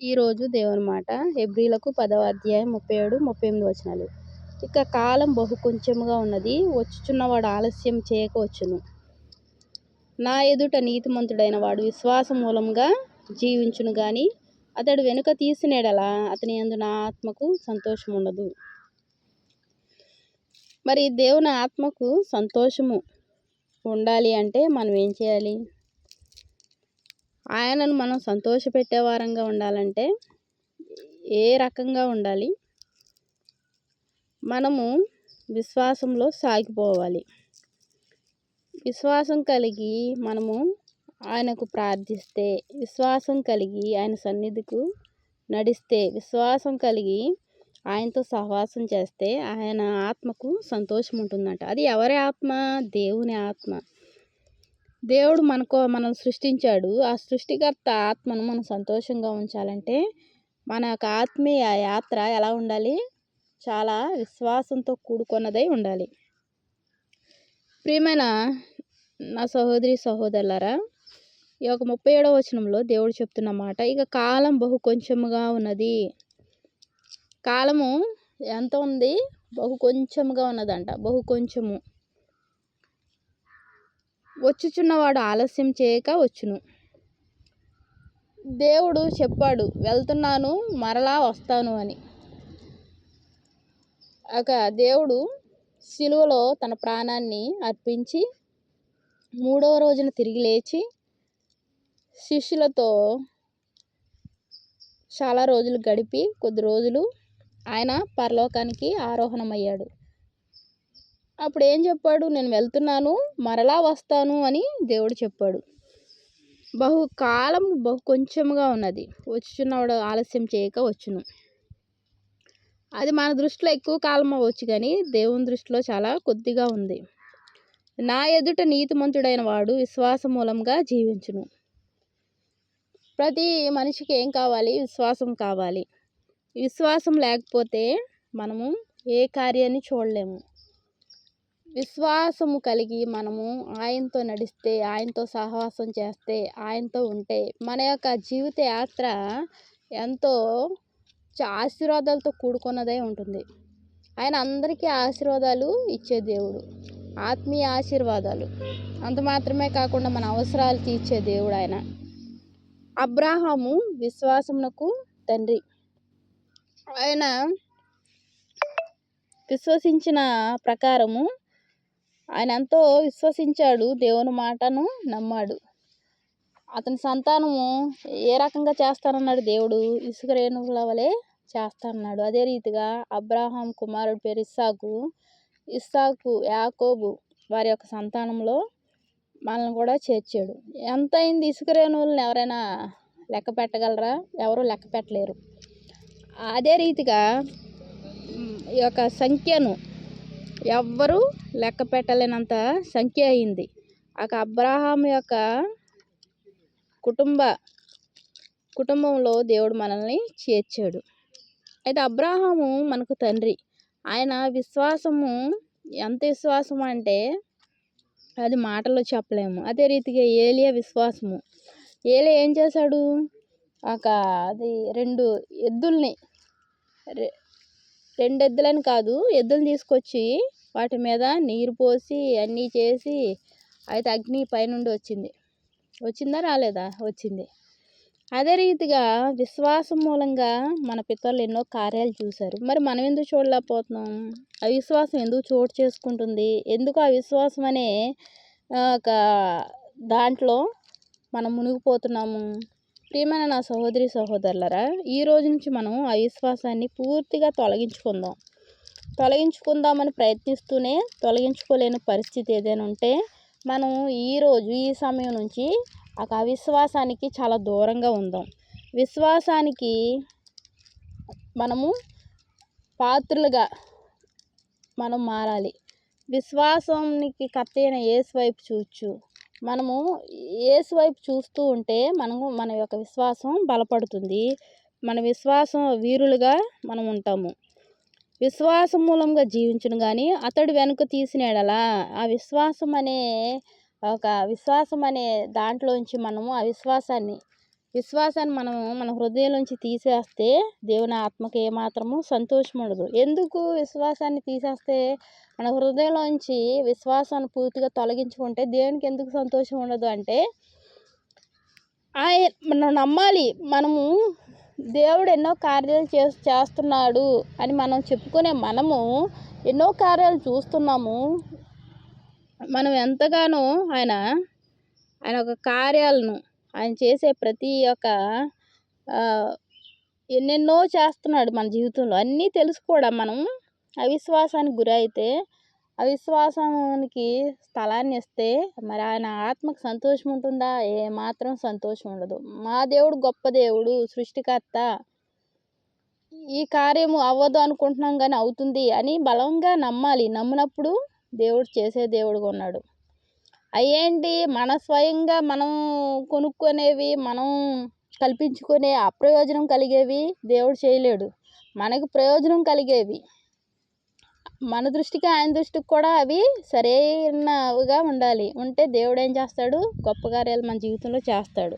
ఈరోజు దేవుని మాట. హెబ్రిలకు పదవ అధ్యాయం ముప్పై ఏడు ముప్పై ఎనిమిది వచనాలు. ఇక కాలం బహు కొంచెముగా ఉన్నది. వచ్చుచున్నవాడు ఆలస్యం చేయకవచ్చును నా ఎదుట నీతిమంతుడైన వాడు విశ్వాస మూలంగా జీవించును గాని అతడు వెనుక తీసినేడలా అతని అందు నా ఆత్మకు సంతోషం ఉండదు. మరి దేవుని ఆత్మకు సంతోషము ఉండాలి అంటే మనం ఏం చేయాలి? ఆయనను మనం సంతోషపెట్టే వారంగా ఉండాలంటే ఏ రకంగా ఉండాలి? మనము విశ్వాసంలో సాగిపోవాలి. విశ్వాసం కలిగి మనము ఆయనకు ప్రార్థిస్తే విశ్వాసం కలిగి ఆయన సన్నిధికు నడిస్తే విశ్వాసం కలిగి ఆయనతో సహవాసం చేస్తే ఆయన ఆత్మకు సంతోషం ఉంటుందంట అది ఎవరి ఆత్మ? దేవుని ఆత్మ. దేవుడు మనకు మనం సృష్టించాడు. ఆ సృష్టికర్త ఆత్మను మనం సంతోషంగా ఉంచాలంటే మన యొక్క ఆత్మీయ యాత్ర ఎలా ఉండాలి? చాలా విశ్వాసంతో కూడుకున్నదై ఉండాలి. ప్రియమైన నా సహోదరి సహోదరులరా ఈ యొక్క ముప్పై ఏడవ వచనంలో దేవుడు చెప్తున్న మాట ఇక కాలం బహు కొంచెముగా ఉన్నది. కాలము ఎంత ఉంది? బహు కొంచెముగా ఉన్నదంట. బహు కొంచెము. వచ్చుచున్నవాడు ఆలస్యం చేయక వచ్చును. దేవుడు చెప్పాడు వెళ్తున్నాను మరలా వస్తాను అని. ఒక దేవుడు సిలువలో తన ప్రాణాన్ని అర్పించి మూడవ రోజున తిరిగి లేచి శిష్యులతో చాలా రోజులు గడిపి కొద్ది రోజులు ఆయన పరలోకానికి ఆరోహణమయ్యాడు. అప్పుడు ఏం చెప్పాడు? నేను వెళ్తున్నాను మరలా వస్తాను అని దేవుడు చెప్పాడు. బహు కాలం బహు కొంచెముగా ఉన్నది. వచ్చుచున్నవాడు ఆలస్యం చేయక వచ్చును. అది మన దృష్టిలో ఎక్కువ కాలం అవ్వచ్చు కానీ దేవుని దృష్టిలో చాలా కొద్దిగా ఉంది. నా ఎదుట నీతిమంతుడైన వాడు విశ్వాస మూలంగా జీవించును. ప్రతి మనిషికి ఏం కావాలి? విశ్వాసం కావాలి. విశ్వాసం లేకపోతే మనము ఏ కార్యాన్ని చూడలేము. విశ్వాసము కలిగి మనము ఆయనతో నడిస్తే ఆయనతో సహవాసం చేస్తే ఆయనతో ఉంటే మన యొక్క జీవిత యాత్ర ఎంతో ఆశీర్వాదాలతో కూడుకున్నదే ఉంటుంది. ఆయన అందరికీ ఆశీర్వాదాలు ఇచ్చే దేవుడు. ఆత్మీయ ఆశీర్వాదాలు. అంత మాత్రమే కాకుండా మన అవసరాలు తీర్చే దేవుడు ఆయన. అబ్రాహాము విశ్వాసమునకు తండ్రి. ఆయన విశ్వసించిన ప్రకారము ఆయన ఎంతో విశ్వసించాడు దేవుని మాటను నమ్మాడు. అతని సంతానము ఏ రకంగా చేస్తానన్నాడు దేవుడు? ఇసుక రేణువుల వలె చేస్తానన్నాడు. అదే రీతిగా అబ్రాహాం కుమారుడు పేరు ఇస్సాకు. ఇస్సాకు యాకోబు వారి యొక్క సంతానంలో మనల్ని కూడా చేర్చాడు. ఎంత అయింది ఇసుక రేణువులను ఎవరైనా లెక్క పెట్టగలరా? ఎవరు లెక్క పెట్టలేరు. అదే రీతిగా ఈ యొక్క సంఖ్యను ఎవ్వరూ లెక్క పెట్టలేనంత సంఖ్య అయింది. ఆ అబ్రహాం యొక్క కుటుంబ కుటుంబంలో దేవుడు మనల్ని చేర్చాడు. అయితే అబ్రహాము మనకు తండ్రి. ఆయన విశ్వాసము ఎంత విశ్వాసం అంటే అది మాటలో చెప్పలేము. అదే రీతిగా ఏలియా విశ్వాసము. ఏలియా ఏం చేశాడు? ఒక అది రెండు ఎద్దుల్ని రెండు ఎద్దులని కాదు ఎద్దులు తీసుకొచ్చి వాటి మీద నీరు పోసి అన్నీ చేసి అయితే అగ్ని పైనుండి వచ్చింది. వచ్చిందా రాలేదా? వచ్చింది. అదే రీతిగా విశ్వాసం మూలంగా మన పితరులు ఎన్నో కార్యాలు చూశారు. మరి మనం ఎందుకు చూడలేకపోతున్నాం? అవిశ్వాసం ఎందుకు చోటు చేసుకుంటుంది? ఎందుకు అవిశ్వాసం అనే ఒక దాంట్లో మనం మునిగిపోతున్నాము? ప్రియమైన నా సహోదరి సహోదరులరా ఈ రోజు నుంచి మనం అవిశ్వాసాన్ని పూర్తిగా తొలగించుకుందాం. తొలగించుకుందామని ప్రయత్నిస్తూనే తొలగించుకోలేని పరిస్థితి ఏదైనా ఉంటే మనం ఈరోజు ఈ సమయం నుంచి ఆ అవిశ్వాసానికి చాలా దూరంగా ఉందాం. విశ్వాసానికి మనము పాత్రలుగా మనం మారాలి. విశ్వాసానికి కర్త అయిన ఏసు వైపు చూచు. మనము ఏసు వైపు చూస్తూ ఉంటే మనము మన యొక్క విశ్వాసం బలపడుతుంది. మన విశ్వాసం వీరులుగా మనం ఉంటాము. విశ్వాసం మూలంగా జీవించను కానీ అతడు వెనుక తీసినాడలా ఆ విశ్వాసం అనే ఒక విశ్వాసం అనే దాంట్లోంచి మనము ఆ విశ్వాసాన్ని విశ్వాసాన్ని మనము మన హృదయంలోంచి తీసేస్తే దేవుని ఆత్మకి ఏమాత్రము సంతోషం ఉండదు. ఎందుకు విశ్వాసాన్ని తీసేస్తే? మన హృదయంలోంచి విశ్వాసాన్ని పూర్తిగా తొలగించుకుంటే దేవునికి ఎందుకు సంతోషం ఉండదు అంటే ఆయన మనం నమ్మాలి. మనము దేవుడు ఎన్నో కార్యాలు చే చేస్తున్నాడు అని మనం చెప్పుకునే మనము ఎన్నో కార్యాలు చూస్తున్నాము. మనం ఎంతగానో ఆయన ఆయన ఒక కార్యాలను ఆయన చేసే ప్రతి ఒక్క ఎన్నెన్నో చేస్తున్నాడు మన జీవితంలో. అన్నీ తెలుసు కూడా మనం. అవిశ్వాసానికి గురైతే అవిశ్వాసానికి స్థలాన్ని ఇస్తే మరి ఆయన ఆత్మకు సంతోషం ఉంటుందా? ఏమాత్రం సంతోషం ఉండదు. మా దేవుడు గొప్ప దేవుడు సృష్టికర్త. ఈ కార్యము అవ్వదు అనుకుంటున్నాం కానీ అవుతుంది అని బలంగా నమ్మాలి. నమ్మినప్పుడు దేవుడు చేసే దేవుడుగా ఉన్నాడు. అయ్యేంటి? మన స్వయంగా మనం కొనుక్కునేవి మనం కల్పించుకునే అప్రయోజనం కలిగేవి దేవుడు చేయలేడు. మనకు ప్రయోజనం కలిగేవి. మన దృష్టికి ఆయన దృష్టికి కూడా అవి సరైనవిగా ఉండాలి. ఉంటే దేవుడు ఏం చేస్తాడు? గొప్ప కార్యాలు మన జీవితంలో చేస్తాడు.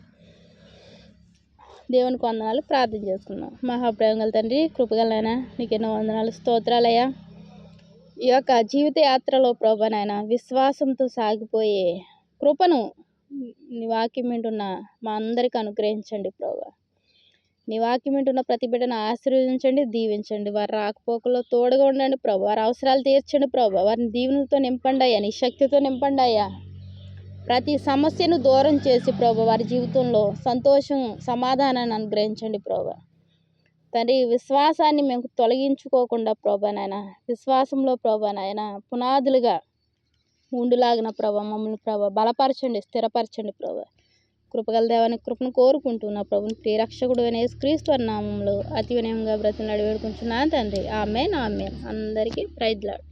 దేవునికి వందనాలు. ప్రార్థన చేసుకుందాం. మహాప్రేమగల తండ్రి కృపగలైనా నీకు ఎన్నో వందనాలు. స్తోత్రాలయ్యా. ఈ యొక్క జీవిత యాత్రలో ప్రభా విశ్వాసంతో సాగిపోయే కృపను నీ వాక్యం వింటున్న మా అందరికి అనుగ్రహించండి ప్రభా. నీ వాక్యం వింటున్న ప్రతి బిడ్డను ఆశీర్వదించండి దీవించండి. వారి రాకపోకలో తోడుగా ఉండండి ప్రభు. వారి అవసరాలు తీర్చండి ప్రభు. వారిని దీవెనలతో నింపండి అయ్యా నీ శక్తితో నింపండి అయ్యా. ప్రతి సమస్యను దూరం చేసి ప్రభు వారి జీవితంలో సంతోషం సమాధానాన్ని అనుగ్రహించండి ప్రభా. తండ్రి విశ్వాసాన్ని మేము తొలగించుకోకుండా ప్రభా నాయన విశ్వాసంలో ప్రభా నాయన పునాదులుగా ఉండులాగిన ప్రభా మమ్మల్ని ప్రభా బలపరచండి స్థిరపరచండి ప్రభా. కృపగల దేవాని కృపను కోరుకుంటున్నా ప్రభుని ప్రియరక్షకుడు అనే క్రీస్తు నామంలో అతి వినయంగా బ్రతులు వేడుకుంటున్నాను తండ్రి. ఆమె ఆమె అందరికీ ప్రైజ్లాడు